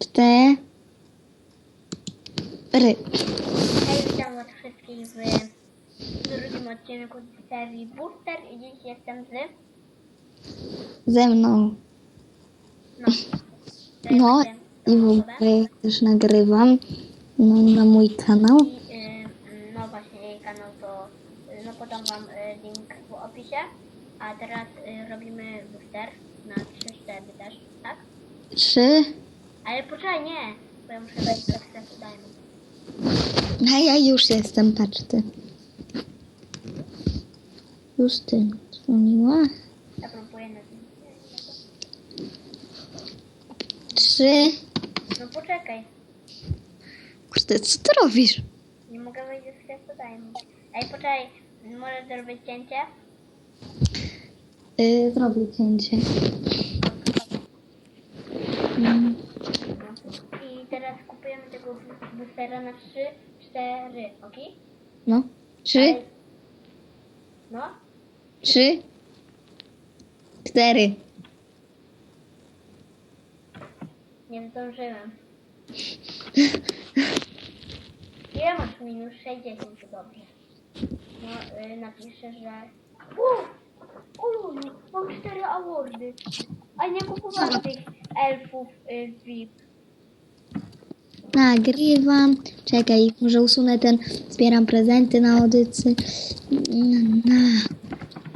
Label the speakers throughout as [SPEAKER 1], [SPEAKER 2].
[SPEAKER 1] cztery.
[SPEAKER 2] Hej, witam was wszystkich w drugim odcinku z serii Booster i dziś jestem z...
[SPEAKER 1] Ze mną.
[SPEAKER 2] No.
[SPEAKER 1] No i w ogóle też nagrywam no, na mój kanał.
[SPEAKER 2] I, y, no właśnie, jej kanał to... y, No podam wam y, link w opisie. A teraz y, robimy Booster na 3-4 też, tak?
[SPEAKER 1] Trzy.
[SPEAKER 2] Ale poczekaj, nie! Bo ja muszę wejść do sklepu Diamond.
[SPEAKER 1] A ja już jestem, patrz ty. Justyn dzwoniła.
[SPEAKER 2] Ja próbuję na tym.
[SPEAKER 1] Trzy.
[SPEAKER 2] No poczekaj.
[SPEAKER 1] Kurde, co ty robisz?
[SPEAKER 2] Nie mogę wejść do sklepu Diamond. Ej, poczekaj. Możesz zrobić cięcie?
[SPEAKER 1] Yy, zrobię cięcie. Mm.
[SPEAKER 2] I teraz kupujemy tego boostera na 3, 4, ok?
[SPEAKER 1] No. Trzy,
[SPEAKER 2] No,
[SPEAKER 1] trzy, cztery.
[SPEAKER 2] nie zdążyłem. Ile masz minus 60, to dobrze. No, y, napiszę, że... Uuu, mam 4 awardy. A nie kupowałam tych elfów y, VIP.
[SPEAKER 1] Nagrywam. Czekaj, może usunę ten. Zbieram prezenty na audycy.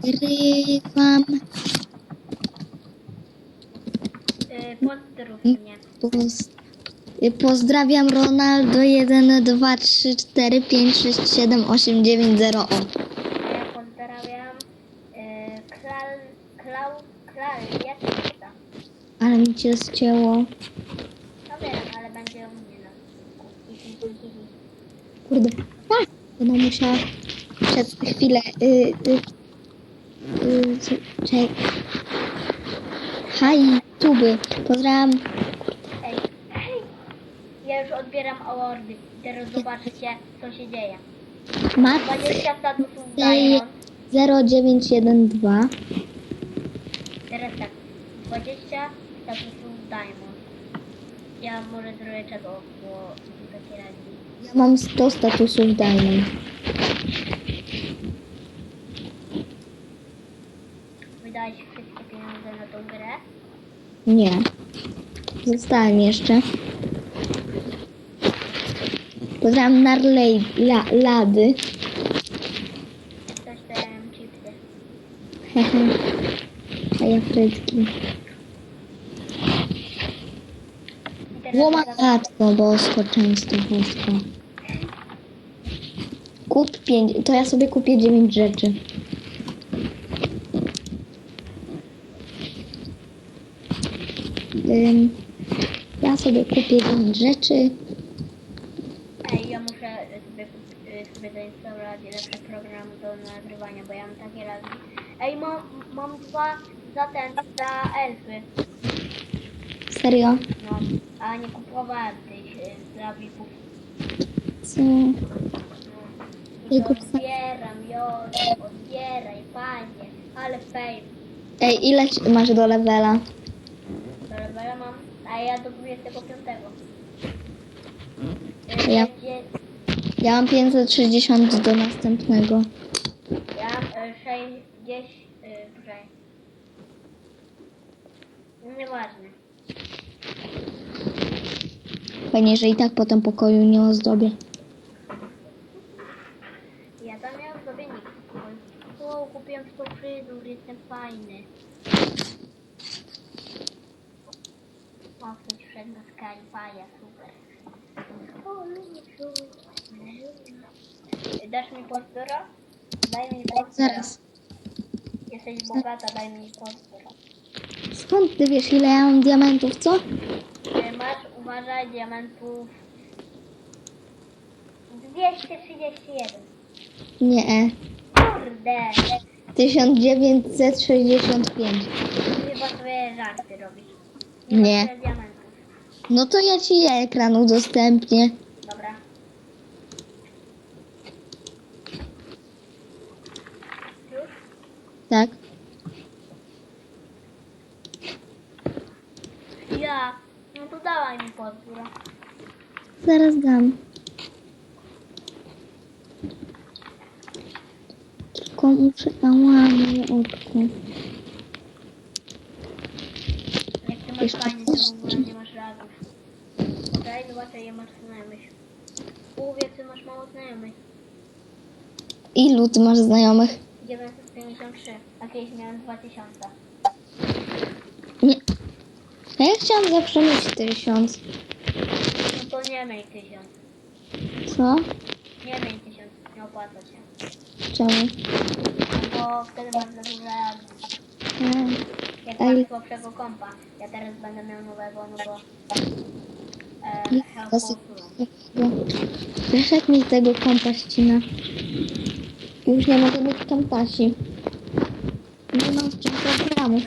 [SPEAKER 1] Nagrywam.
[SPEAKER 2] Y, pozdrów mnie.
[SPEAKER 1] Poz... Pozdrawiam Ronaldo 1, 2, 3, 4, 5, 6, 7, 8, 9, 0. O.
[SPEAKER 2] Ja pozdrawiam. Klau...
[SPEAKER 1] Ale mi cię zcięło.
[SPEAKER 2] No wiem, ale będzie u mnie na Hi, hi, hi, hi, hi.
[SPEAKER 1] Kurde. Tak. Będę musiała przez chwilę. Y, y, y, co- czekaj. Hi, tuby. Pozdrawiam.
[SPEAKER 2] Ej, hej! Ja już odbieram awardy. Teraz zobaczycie, co się dzieje.
[SPEAKER 1] Macy
[SPEAKER 2] 20 statusów Diamond.
[SPEAKER 1] 0912.
[SPEAKER 2] Teraz tak. 20 statusów Diamond. Ja może zrobię czego, bo takie radzi.
[SPEAKER 1] Ja mam 100 statusów Diamond.
[SPEAKER 2] Wydałeś wszystkie pieniądze na tą grę.
[SPEAKER 1] Nie. Zostałem jeszcze. Pozdrawiam Narley, la, Lady.
[SPEAKER 2] Coś dałem chipsy.
[SPEAKER 1] Hehe. A ja frytki.
[SPEAKER 2] I teraz
[SPEAKER 1] Łoma
[SPEAKER 2] zaraz-
[SPEAKER 1] matko, bosko, często bosko. Kup pięć, to ja sobie kupię dziewięć rzeczy. Ym, ja sobie kupię dziewięć rzeczy.
[SPEAKER 2] Ej, ja muszę sobie, kup- y, sobie zainstalować lepszy program do nagrywania, bo ja mam takie razy. Ej, mam, mam dwa za ten, za elfy.
[SPEAKER 1] Serio?
[SPEAKER 2] No, a nie kupowałem tych y, dla VIP-ów.
[SPEAKER 1] Co?
[SPEAKER 2] No. I
[SPEAKER 1] kup-
[SPEAKER 2] odbieram, jo, odbieraj, panie, ale fame.
[SPEAKER 1] Ej, ile ci- masz do levela?
[SPEAKER 2] Do levela mam, a ja do 25.
[SPEAKER 1] Ja-
[SPEAKER 2] Ja, będzie,
[SPEAKER 1] Ja mam 560 do następnego.
[SPEAKER 2] ja mam 60, y, poczekaj. No, Nieważne.
[SPEAKER 1] Fajnie, że i tak potem pokoju nie ozdobię.
[SPEAKER 2] Ja tam miałem sobie nic. O, kupiłem 100 fryzur, jestem fajny. Ktoś wszedł na Skype'a, super. O, Luciu. Dasz mi postura? Daj mi postura.
[SPEAKER 1] Zaraz.
[SPEAKER 2] Jesteś bogata, daj mi postura.
[SPEAKER 1] Skąd ty wiesz, ile ja mam diamentów, co?
[SPEAKER 2] E, Masz, uważaj, diamentów 231.
[SPEAKER 1] Nie.
[SPEAKER 2] Kurde!
[SPEAKER 1] 1965.
[SPEAKER 2] Chyba sobie żarty robisz.
[SPEAKER 1] Nie.
[SPEAKER 2] ma tyle diamentów.
[SPEAKER 1] No to ja ci ekran udostępnię. zaraz dam. Tylko muszę ałamy odku.
[SPEAKER 2] Jak ty masz
[SPEAKER 1] Jeszcze
[SPEAKER 2] fajnie, to nie masz razów. Daj dwa, to je masz znajomych. Mówię, ty masz mało znajomych.
[SPEAKER 1] Ilu ty masz znajomych?
[SPEAKER 2] 953, a kiedyś miałem 2000.
[SPEAKER 1] Nie. Ja chciałam zawsze mieć
[SPEAKER 2] 4000. Tylko nie miej tysiąc.
[SPEAKER 1] Co?
[SPEAKER 2] Nie miej tysiąc, nie opłaca się.
[SPEAKER 1] Czemu?
[SPEAKER 2] Bo wtedy masz za duże admin.
[SPEAKER 1] Mm.
[SPEAKER 2] Jak
[SPEAKER 1] Ej.
[SPEAKER 2] masz słabszego kompa. Ja teraz będę miał nowego, no bo... E,
[SPEAKER 1] health
[SPEAKER 2] Dosyć
[SPEAKER 1] Wiesz jak mi tego kompa ścina? Już nie mogę mieć kompasi. Nie mam w czym programu.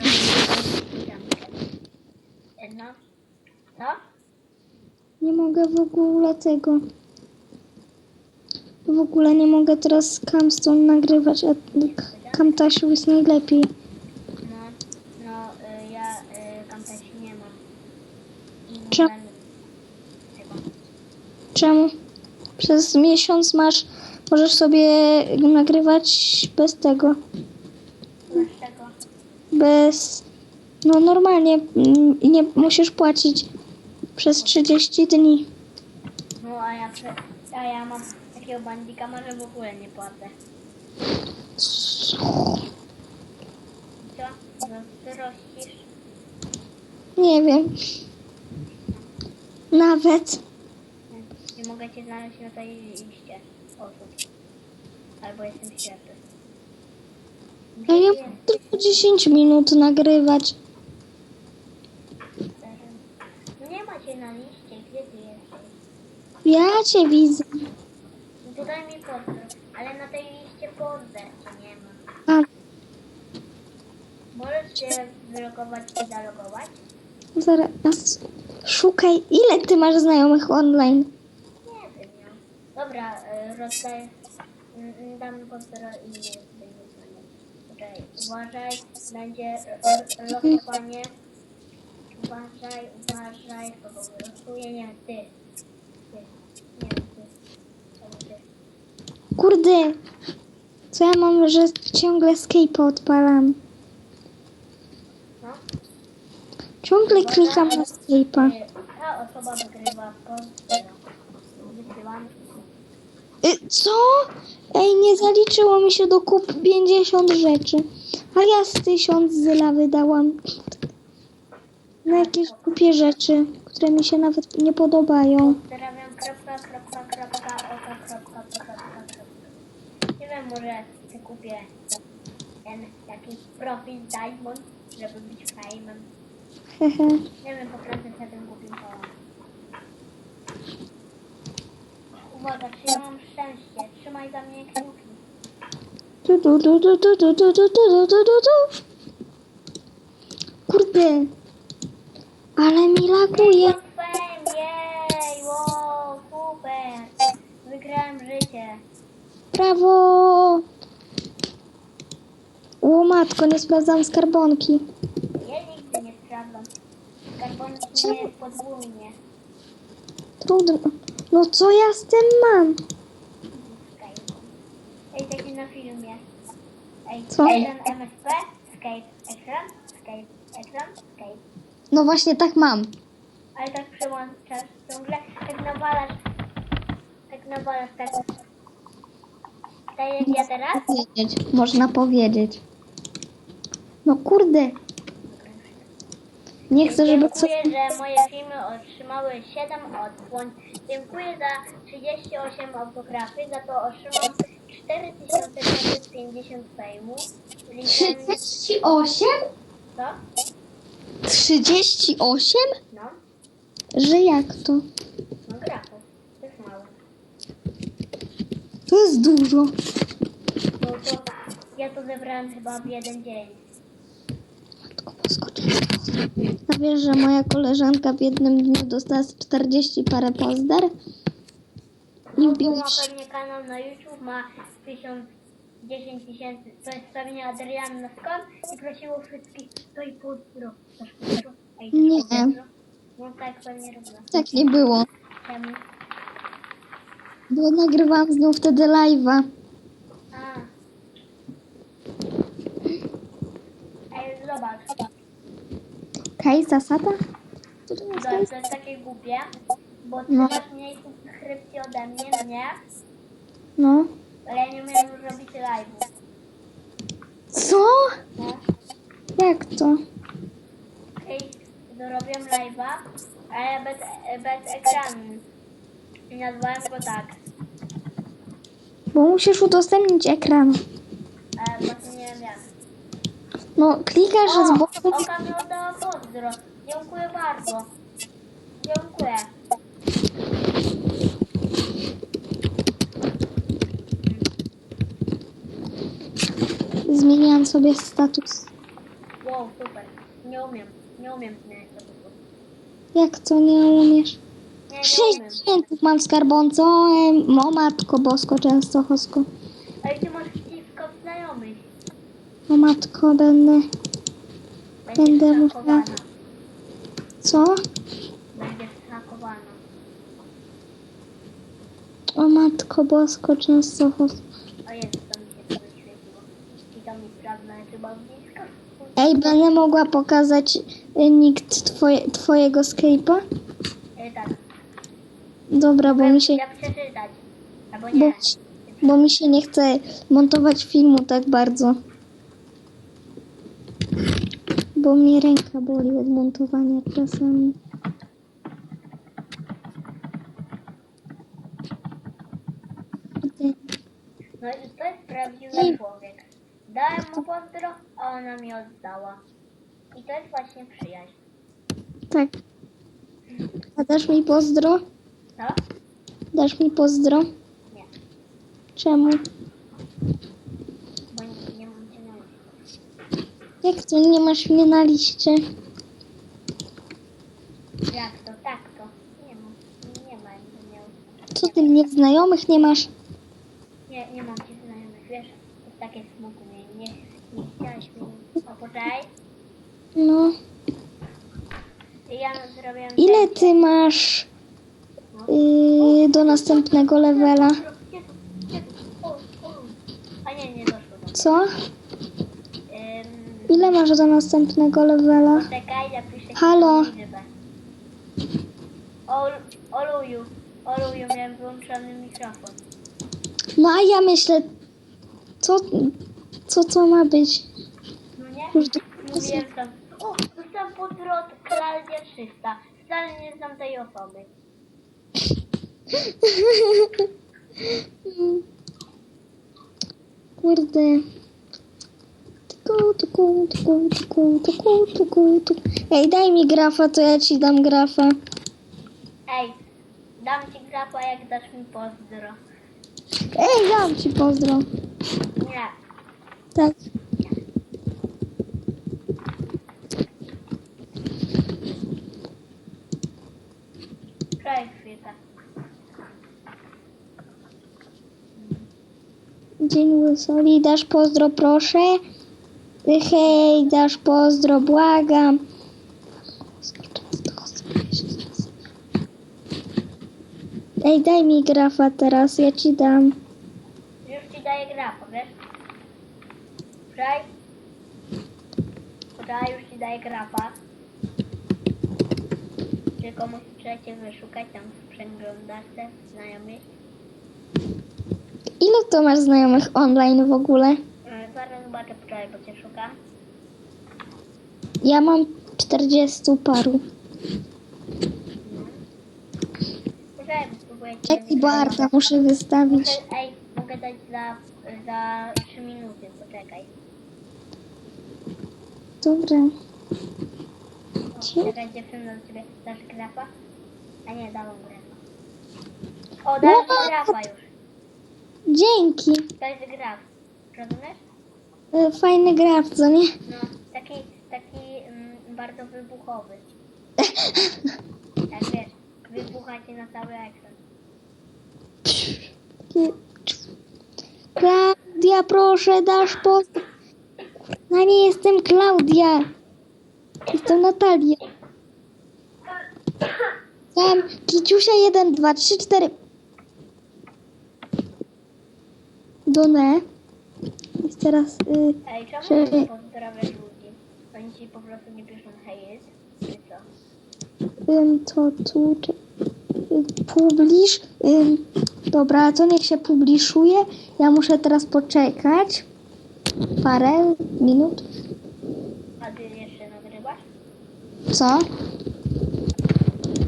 [SPEAKER 1] Mogę w ogóle tego. W ogóle nie mogę teraz Camstone nagrywać, a Camtasiu jest najlepiej.
[SPEAKER 2] No, no y, ja y, nie mam. I
[SPEAKER 1] Czemu? Czemu? Przez miesiąc masz, możesz sobie nagrywać bez tego.
[SPEAKER 2] Dlaczego?
[SPEAKER 1] Bez, no normalnie, mm, nie musisz płacić przez 30 dni.
[SPEAKER 2] No a ja, prze, a ja mam takiego bandika, że w ogóle nie płacę. Co? No, ty rościsz?
[SPEAKER 1] Nie wiem. Nawet.
[SPEAKER 2] Nie mogę cię znaleźć na tej liście osób. Albo jestem ślepy.
[SPEAKER 1] A ja mam tylko 10 minut nagrywać.
[SPEAKER 2] No nie ma cię na liście, gdzie ty jesteś?
[SPEAKER 1] Ja cię widzę.
[SPEAKER 2] No daj mi pozdro, ale na tej liście pozdro nie ma.
[SPEAKER 1] A,
[SPEAKER 2] Możesz się wylogować i zalogować?
[SPEAKER 1] zaraz. Szukaj, ile ty masz znajomych online?
[SPEAKER 2] Nie wiem, no. Dobra, y, rozdaję. mm, mm, Dam pozdro i będzie Poczekaj, uważaj, będzie y, y, losowanie. Uważaj, uważaj, kogo wylosuję, nie ty. Ty, nie ty. Ty.
[SPEAKER 1] Kurde. Co ja mam, że ciągle Skype'a odpalam?
[SPEAKER 2] No.
[SPEAKER 1] Ciągle klikam na Skype'a.
[SPEAKER 2] Y, Ta osoba wygrywa pozdro. Wysyłam.
[SPEAKER 1] Y, co? Ej, nie zaliczyło mi się do kup 50 rzeczy. A ja z 1000 zyla wydałam. Na jakieś głupie rzeczy, które mi się nawet nie podobają.
[SPEAKER 2] Pozdrawiam, kropka, kropka, kropka, kropka, kropka, kropka. Nie wiem, może ty kupię ten taki profil Diamond, żeby być.
[SPEAKER 1] Hehe.
[SPEAKER 2] Nie wiem, pokręcę się tym głupim kołem. Uwaga, czy ja mam szczęście? Trzymaj za mnie kciuki.
[SPEAKER 1] Tu, tu, tu, tu, tu, tu, tu, tu, tu, tu, tu, tu. Kurde. Ale mi laguje.
[SPEAKER 2] Fame, jej, wow, super. Wygrałem życie.
[SPEAKER 1] Brawo. O matko, nie sprawdzam skarbonki.
[SPEAKER 2] Ja nigdy nie sprawdzam. Skarbonki nie jest podwójnie.
[SPEAKER 1] Trudno. No co ja z tym mam?
[SPEAKER 2] Skype. Ej, taki na filmie. Ej,
[SPEAKER 1] Co?
[SPEAKER 2] jeden MSP, Skype, ekran, Skype, ekran, Skype.
[SPEAKER 1] No właśnie tak mam.
[SPEAKER 2] Ale tak przełączasz ciągle, tak nawalasz, tak nawalasz, tak. Tak jak ja teraz.
[SPEAKER 1] Powiedzieć. Można powiedzieć. No kurde. Nie chcę, żeby co...
[SPEAKER 2] Dziękuję, że moje filmy otrzymały 7 odsłon. Dziękuję za 38 autografy, za to otrzymam 4550 fejmu. Liczę,
[SPEAKER 1] 38?
[SPEAKER 2] co?
[SPEAKER 1] 38?
[SPEAKER 2] No,
[SPEAKER 1] Że jak to?
[SPEAKER 2] no grafów. To jest mało.
[SPEAKER 1] To jest dużo.
[SPEAKER 2] Bo to, ja to zebrałem chyba w jeden dzień.
[SPEAKER 1] Matko poskoczy. A wiesz, że moja koleżanka w jednym dniu dostała z 40 parę pozder?
[SPEAKER 2] No,
[SPEAKER 1] Lubię
[SPEAKER 2] bo ma
[SPEAKER 1] już.
[SPEAKER 2] pewnie kanał na YouTube, ma 1000, 10 tysięcy, to jest pewnie Adrianna skąd i prosiło wszystkich, to i pozdro. Dasz pozdro? Ej, dasz
[SPEAKER 1] Nie.
[SPEAKER 2] No tak pewnie robię.
[SPEAKER 1] Tak nie było.
[SPEAKER 2] Czemu?
[SPEAKER 1] Bo nagrywałam znów wtedy live'a.
[SPEAKER 2] A. Ej, zobacz.
[SPEAKER 1] Kaj, zasada?
[SPEAKER 2] Zobacz, to jest takie głupie, bo ty
[SPEAKER 1] No.
[SPEAKER 2] masz mniej subskrypcji ode mnie, nie?
[SPEAKER 1] No.
[SPEAKER 2] Ale ja nie umiem robić live'u.
[SPEAKER 1] Co?
[SPEAKER 2] No.
[SPEAKER 1] Jak to?
[SPEAKER 2] Ej, dorobiłem live'a, ale bez, bez ekranu. I nazwałem go tak.
[SPEAKER 1] Bo musisz udostępnić ekran.
[SPEAKER 2] Ale właśnie nie wiem jak.
[SPEAKER 1] No, klikasz z boku.
[SPEAKER 2] Oka mi oddała pozdro. Dziękuję bardzo. Dziękuję.
[SPEAKER 1] Zmieniłam sobie status.
[SPEAKER 2] Wow, super. Nie umiem. Nie umiem zmieniać statusu.
[SPEAKER 1] Jak to nie umiesz?
[SPEAKER 2] Nie, nie
[SPEAKER 1] Sześć
[SPEAKER 2] umiem.
[SPEAKER 1] klientów mam w skarbonce. O, em, o matko bosko, często chosko.
[SPEAKER 2] Ale ty masz kilka znajomych.
[SPEAKER 1] O matko, będę...
[SPEAKER 2] Będziesz
[SPEAKER 1] Będę musiała-
[SPEAKER 2] hakowana.
[SPEAKER 1] Co?
[SPEAKER 2] Będziesz hakowana.
[SPEAKER 1] O matko bosko, często chosko.
[SPEAKER 2] O Jezu, to mi się to wyświetliło. I to mi sprawdza, czy mam blisko.
[SPEAKER 1] Ej, będę mogła pokazać y, nikt twoje, twojego Skype'a?
[SPEAKER 2] E, tak.
[SPEAKER 1] Dobra, bo mi się...
[SPEAKER 2] Jak przeczytać. Albo
[SPEAKER 1] Bo,
[SPEAKER 2] nie.
[SPEAKER 1] bo mi się nie chce montować filmu tak bardzo. Bo mnie ręka boli od montowania czasami.
[SPEAKER 2] No i to jest prawdziwy
[SPEAKER 1] Ej.
[SPEAKER 2] człowiek. Dałem mu pozdro, a ona mi oddała. I to jest właśnie przyjaźń.
[SPEAKER 1] Tak. A dasz mi pozdro?
[SPEAKER 2] Co?
[SPEAKER 1] Dasz mi pozdro?
[SPEAKER 2] Nie,
[SPEAKER 1] Czemu?
[SPEAKER 2] bo nie, nie mam cię na liście.
[SPEAKER 1] Jak to nie masz mnie na liście?
[SPEAKER 2] Jak to, tak to. Nie mam. Nie ma, jakby miał.
[SPEAKER 1] Co ty mnie znajomych nie masz?
[SPEAKER 2] Nie, nie mam ci znajomych, wiesz? To jest takie smutne. Chciałeś mi... O, poczekaj.
[SPEAKER 1] No.
[SPEAKER 2] Ja zrobiłem...
[SPEAKER 1] Ile ty masz yy, do następnego levela?
[SPEAKER 2] A nie, nie doszło do
[SPEAKER 1] Co? Ile masz do następnego levela?
[SPEAKER 2] Czekaj, zapiszę
[SPEAKER 1] Halo?
[SPEAKER 2] Oluju, Oluju, miałem wyłączony mikrofon.
[SPEAKER 1] No a ja myślę, co, co to ma być?
[SPEAKER 2] Mówiłem tam, o, dostałem podwrot Klaudia 300. Wcale nie znam tej osoby.
[SPEAKER 1] Kurde. Tuku, tuku, tuku, tuku, tuku, tuku, tuku. Ej, daj mi grafa, to ja ci dam grafa.
[SPEAKER 2] Ej, dam ci grapa, jak dasz mi pozdro.
[SPEAKER 1] Ej, dam ci pozdro.
[SPEAKER 2] Nie,
[SPEAKER 1] Tak.
[SPEAKER 2] czekaj chwilkę.
[SPEAKER 1] Dzień łysoli, dasz pozdro, proszę. Hej, dasz pozdro, błagam. Ej, daj mi grafa teraz, ja ci dam.
[SPEAKER 2] Już ci daję grapa, wiesz? Czekaj. Poczekaj, już ci daję grapa. Tylko muszę cię wyszukać tam w przeglądarce znajomych.
[SPEAKER 1] Ile to masz znajomych online w ogóle?
[SPEAKER 2] Zaraz zobaczę, poczekaj, bo cię szukam.
[SPEAKER 1] Ja mam 40 paru.
[SPEAKER 2] Poczekaj, spróbuję cię
[SPEAKER 1] Jaki bo Arta muszę wystawić.
[SPEAKER 2] Muszę, ej, mogę dać za, za 3 minuty, poczekaj.
[SPEAKER 1] Dobra.
[SPEAKER 2] O,
[SPEAKER 1] Cie-
[SPEAKER 2] Czekaj, dziewczyna do ciebie. Dasz grapa? A nie, dałam grapa. O, dałam grapa już.
[SPEAKER 1] Dzięki.
[SPEAKER 2] To jest graf. Rozumiesz?
[SPEAKER 1] E, Fajny graf, co nie?
[SPEAKER 2] No, taki, taki mm, bardzo wybuchowy. Jak wiesz, wybucha ci na cały ekran.
[SPEAKER 1] Klaudia, proszę, dasz pozdro. No nie jestem Klaudia. Jestem Natalia. Tam, Kiciusia 1, 2, 3, 4. Done. Jest teraz... Y,
[SPEAKER 2] Ej, czemu
[SPEAKER 1] Czyli-
[SPEAKER 2] nie pozdrawiasz ludzi? Oni ci po prostu nie piszą hej jest, czy co?
[SPEAKER 1] ym, to tu... Czy, y, publish. Ym, dobra, to niech się publiszuje. Ja muszę teraz poczekać. Parę minut.
[SPEAKER 2] A ty jeszcze nagrywasz?
[SPEAKER 1] Co?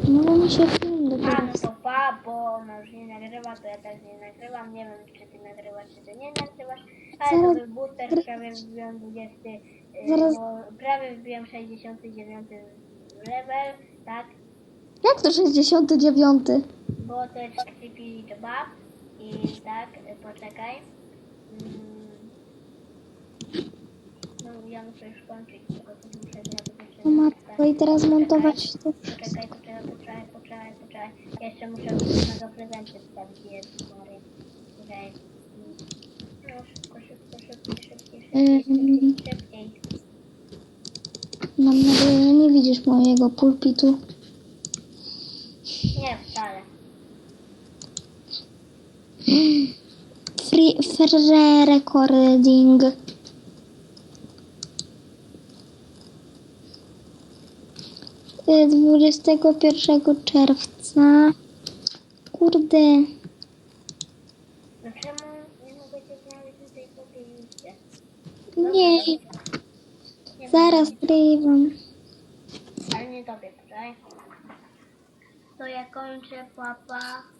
[SPEAKER 1] No mi się film
[SPEAKER 2] A,
[SPEAKER 1] dopiero...
[SPEAKER 2] no to pa, bo ona już nie nagrywa, to ja też nie nagrywam. Nie wiem, czy ty nagrywasz, czy ty nie nagrywasz. Ale
[SPEAKER 1] Zaraz-
[SPEAKER 2] to był booster, prawie wbiłem 20, y,
[SPEAKER 1] Zaraz-
[SPEAKER 2] bo prawie wbiłem 69 level, tak?
[SPEAKER 1] Jak to 69?
[SPEAKER 2] Bo to jest creepy job i tak, y, poczekaj. Mm. No ja muszę już kończyć, tylko to muszę zrobić.
[SPEAKER 1] O matko, i teraz montować to
[SPEAKER 2] Poczekaj, poczekaj, poczekaj, poczekaj, Jeszcze muszę różnego prezenty wstawić, Jezus Maria. Okej. No szybko, szybko, szybko, szybciej, szybciej,
[SPEAKER 1] Ym.
[SPEAKER 2] szybciej, szybciej.
[SPEAKER 1] Mam nadzieję, że nie widzisz mojego pulpitu.
[SPEAKER 2] Nie, wcale.
[SPEAKER 1] Free, free recording. Y, 21 czerwca. Kurde.
[SPEAKER 2] No czemu nie mogę znaleźć?
[SPEAKER 1] Nie, zaraz grywam.
[SPEAKER 2] Ale nie tobie, poczekaj. To ja kończę, papa.